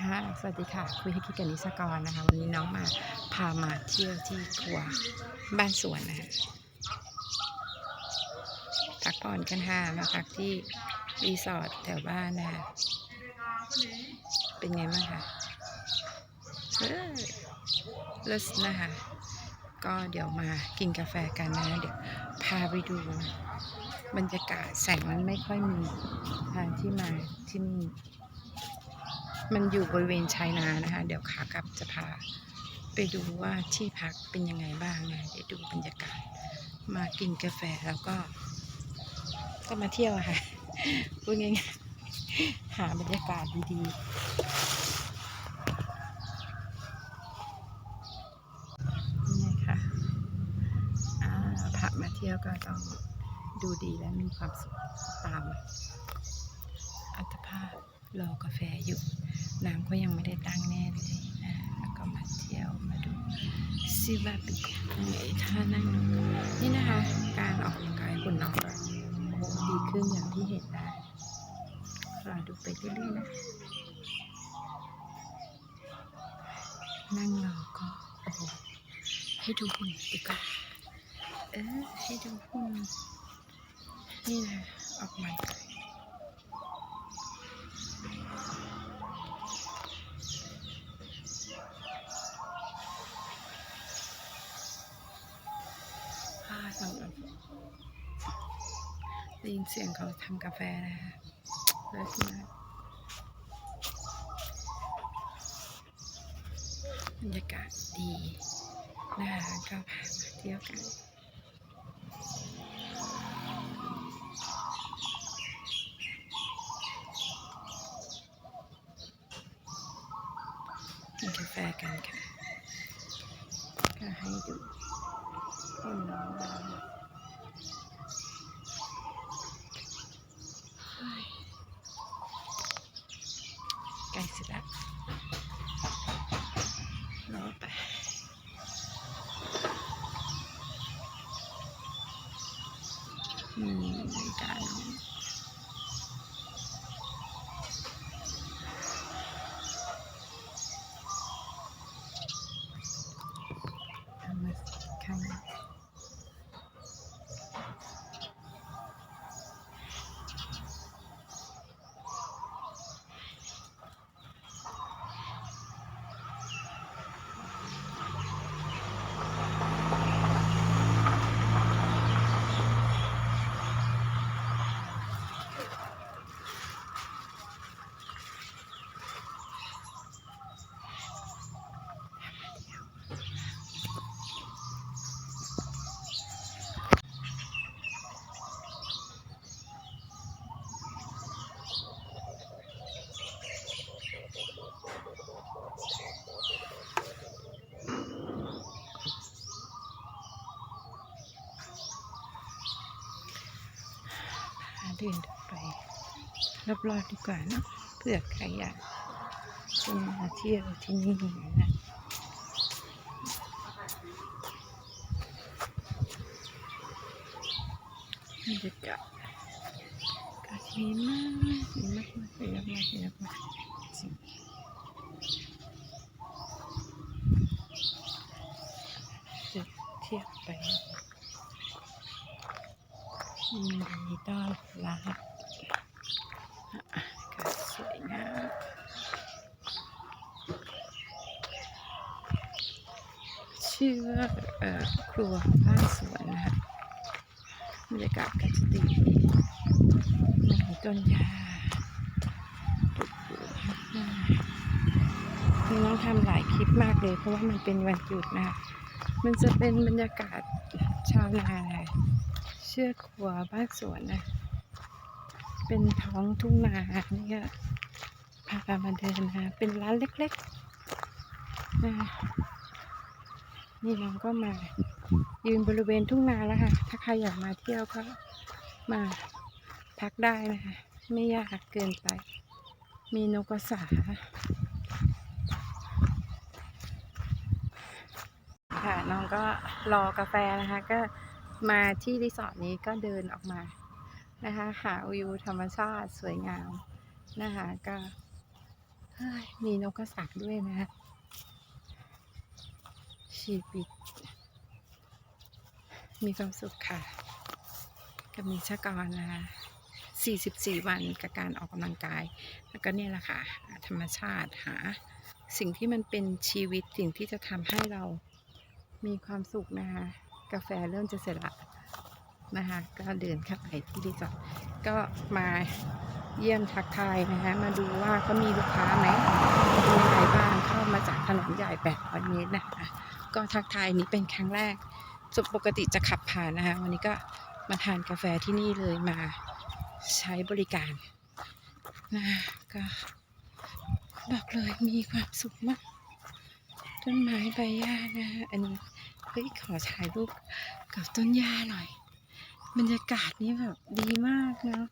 ค่ะ สวัสดีค่ะ คุยให้คิดกับนิสกรนะคะ วันนี้น้องมาพามาเที่ยวที่ครัวบ้านสวนนะคะพักผ่อนกันค่ะมาพักที่รีสอร์ทแถวบ้านนะคะเป็นไงบ้างคะเออเลิศนะคะ ก็เดี๋ยวมากินกาแฟกันนะ เดี๋ยวพาไปดู บรรยากาศแสงมันไม่ค่อยมีทางที่มาที่นี่ มันอยู่บริเวณชายนานะคะ เดี๋ยวขากลับจะพาไปดูว่าที่พักเป็นยังไงบ้างนะเดี๋ยวดูบรรยากาศ มากินกาแฟแล้วก็ ก็มาเที่ยวค่ะพูดง่ายๆหาบรรยากาศดีๆนี่ไงค่ะอ่าพามาเที่ยวก็ต้องดูดีและมีความสุขตามอัตภาพรอกาแฟอยู่ น้ำก็ยังไม่ได้ตั้งแน่เลยนะแล้วก็มาเที่ยวมาดูซิว่าเป็นไงท่านั่งดูนี่นะคะ การออกกำลังกายคุณน้องก็โอ้ดีขึ้นอย่างที่เห็นได้รอดูไปเรื่อยๆนะนั่งรอก็โอ้โหให้ดูหุ่นดีกว่าเออให้ดูหุ่นนี่นะออกกำลังกา สำหรับได้ยินเสียงเขาทำกาแฟนะคะเลิศมากบรรยากาศดีนะคะก็พามาเที่ยวกันกินกาแฟกันค่ะก็ให้ดู know. ดินไปรอบๆดีกว่านะเผื่อใครอยากจะมาเที่ยวที่นี่นะบรรยากาศก็ดีมากดีมากๆดีมากๆดีมากจริงจะเทียวไปยิน ดีต้อนรับอากาศสวยงามชื่อว่าครัวบ้านสวนนะคะบรรยากาศก็จะดีมีต้นยาน้องทำหลายคลิปมากเลย เพราะว่ามันเป็นวันหยุดนะคะมันจะเป็นบรรยากาศ ชาวนาเลยเชื่อครัวบ้านสวนนะ เป็นท้องทุ่งนานี่ก็พามาเดินนะเป็นร้านเล็กๆนะนี่น้องก็มา ยืนบริเวณทุ่งนาแล้วค่ะ ถ้าใครอยากมาเที่ยวก็มาพักได้นะคะ ไม่ยากเกินไป มีนกกระสาค่ะ น้องก็รอกาแฟนะคะ ก็มาที่รีสอร์ทนี้ก็เดินออกมานะคะ หาวิวธรรมชาติสวยงามนะคะก็มีนกกระสักด้วยนะคะชีวิต มีความสุขค่ะ กับมีชกรนะคะ 44 วันกับการออกกำลังกาย แล้วก็เนี่ยแหละค่ะ ธรรมชาติหาสิ่งที่มันเป็นชีวิตสิ่งที่จะทำให้เรา มีความสุขนะคะ กาแฟเริ่มจะเสร็จละนะคะก็เดินเข้าไปที่รีสอร์ทก็มาเยี่ยมทักทายนะคะมาดูว่าเขามีลูกค้าไหมมีใครบ้างเข้ามาจากถนนใหญ่800เมตรนะคะก็ทักทายนี้เป็นครั้งแรกสุปกติจะขับผ่านนะคะ วันนี้ก็มาทานกาแฟที่นี่เลยมาใช้บริการนะก็บอกเลยมีความสุขมาก ต้นไม้ใบหญ้านะคะอันนี้เฮ้ยขอถ่ายรูปกับต้นหญ้าหน่อย บรรยากาศนี้แบบดีมากเนาะ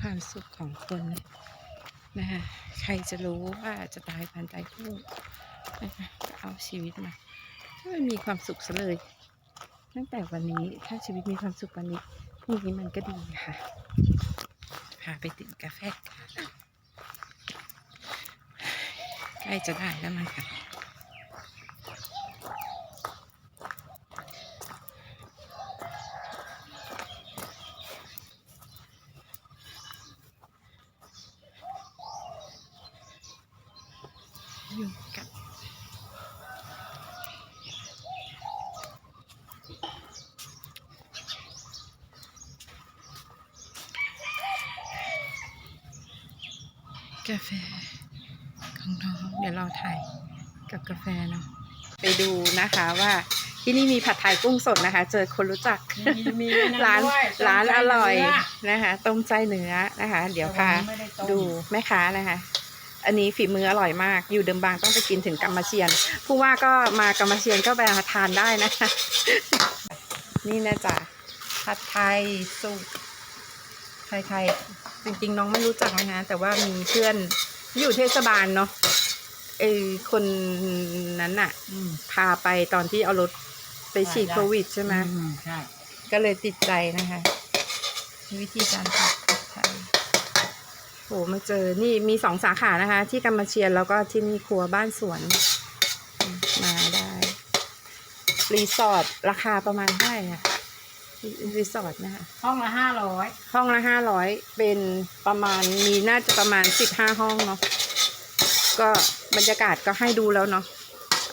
ความสุขของคนนะคะใครจะรู้ว่าจะตายผ่านตายคู่นะคะก็เอาชีวิตมาให้มันมีความสุขซะเลย ตั้งแต่วันนี้ถ้าชีวิตมีความสุขวันนี้ นี้มันก็ดีค่ะพาไปดื่มกาแฟกันใกล้จะได้แล้วมั้งค่ะอยู่กับ กาแฟของน้องเดี๋ยวเราถ่ายกับกาแฟเนาะไปดูนะคะว่าที่นี่มีผัดไทยกุ้งสดนะคะ เจอคนรู้จักมีมีอันนั้นร้านด้วยร้านต้มใจอร่อยเนื้นะคะ ต้มใจเนื้อนะคะ เดี๋ยวพาแต่นนี้ไม่ไต้มดูแม่ค้านะคะ อันนี้ฝีมืออร่อยมาก อยู่เดิมบางต้องไปกินถึงกำมะเชียน ผู้ว่าก็มากำมะเชียนก็ไปทานได้นะคะ นี่นะจ๊ะผัดไทยสูตรไทยๆ จริงๆ น้องไม่รู้จักนะคะแต่ว่ามีเพื่อนอยู่เทศบาลเนาะเออคนนั้นน่ะอืมพาไปตอนที่เอารถไปฉีดใช่โควิดใช่ไหมอืมใช่ก็เลยติดใจนะคะ วิธีการผัดผัดไทยโหมาเจอนี่มีสองสาขานะคะ ที่กำมะเชียนแล้วก็ที่นี่ครัวบ้านสวนอืมมาได้ รีสอร์ทราคาประมาณเท่าไหร่อะ รีสอร์ทนะคะ ห้องละห้าร้อยห้องละห้าร้อยเป็นประมาณมีน่าจะประมาณสิบห้าห้องเนาะก็บรรยากาศก็ให้ดูแล้วเนาะ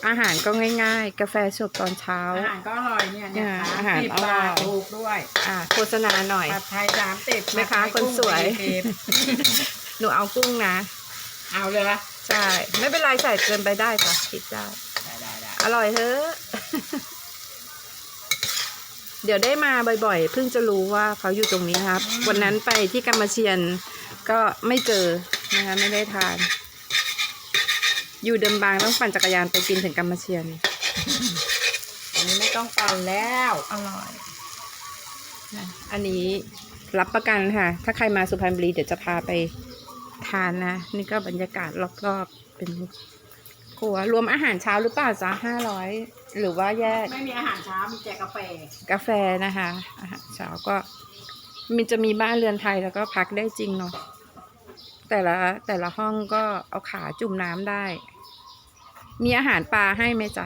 อาหารก็ง่ายๆ กาแฟสดตอนเช้า อาหารก็อร่อยเนี่ยเนี่ยอ่าสามอาหารสิบอร่อยบาทถูกด้วยอ่าโฆษณาหน่อย ผัดไทยสามสิบแม่ค้าผัดไทคนสวย กุ้งสี่สิบหนูเอากุ้งนะ เอาเลยละใช่ ไม่เป็นไรใส่เกินไปได้จ้ะคิดได้ได้ได้ได้อร่อยเฮ้อะ เดี๋ยวได้มาบ่อยๆ เพิ่งจะรู้ว่าเขาอยู่ตรงนี้ครับ วันนั้นไปที่กัมมาเชียนก็ไม่เจอนะคะไม่ได้ทาน อยู่เดิมบางต้องปั่นจักรยานไปกินถึงกัมมาเชียน อันนี้ไม่ต้องปั่นแล้ว อร่อยนะอันนี้รับประกันค่ะ ถ้าใครมาสุพรรณบุรีเดี๋ยวจะพาไปทานนะ นี่ก็บรรยากาศรอบๆเป็น ครัวรวมอาหารเช้าหรือเปล่าจ๊ะห้าร้อยหรือว่าแยกไม่มีอาหารเช้ามีแต่กาแฟกาแฟนะคะอาหารเช้าก็มันจะมีบ้านเรือนไทยแล้วก็พักได้จริงเนาะแต่ละแต่ละห้องก็เอาขาจุ่มน้ำได้ มีอาหารปลาให้ไหมจ๊ะ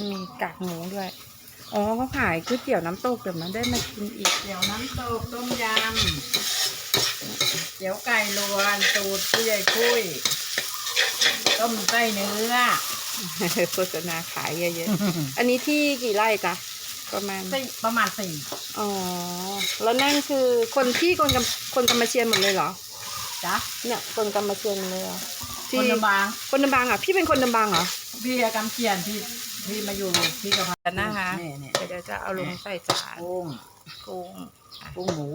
มีกากหมูด้วย อ๋อเขาขายก๋วยเตี๋ยวน้ำตกเดี๋ยวมันได้มากินอีก เดี๋ยวน้ำตกต้มยำ เดี๋ยวไก่ลวนตูดผู้ใหญ่คุย ต้มไส้เนื้อ โฆษณาขายเยอะๆ อันนี้ที่กี่ไร่จ๊ะประมาณ สี่ประมาณสี่อ๋อ แล้วนั่นคือคนที่คนกำคนกำมาเชียนหมดเลยเหรอ จ้ะเนี่ย คนกำมาเชียนหมดเลยเหรอคที่นลำบางคนลำบางอะ พี่เป็นคนลำบางเหรอ พี่อากำเขียนที่ที่มาอยู่ที่กระพันนะคะนี่นี่เดี๋ยวเดี๋ยวจะเอาลงใส่จานกุ้งกุ้งอะกุ้งหมู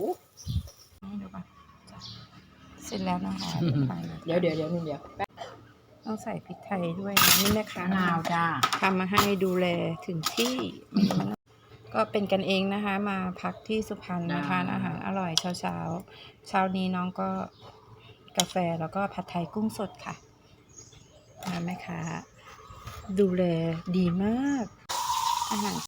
เดี๋ยวก่อนจ้ะเสร็จแล้วนะคะ เดี๋ยวเดี๋ยวเดี๋ยวนึงเดี๋ยวต้องใส่พริกไทยด้วยนะนี่นะคะมะนาวจ้าทำมาให้ดูแลถึงที่มีมะนาวก็เป็นกันเองนะคะ มาพักที่สุพรรณมาทานอาหารอร่อยเช้าเช้าๆเช้านี้น้องก็กาแฟแล้วก็ผัดไทยกุ้งสดค่ะนะแม่ค้าดูแลดีมากอาหาร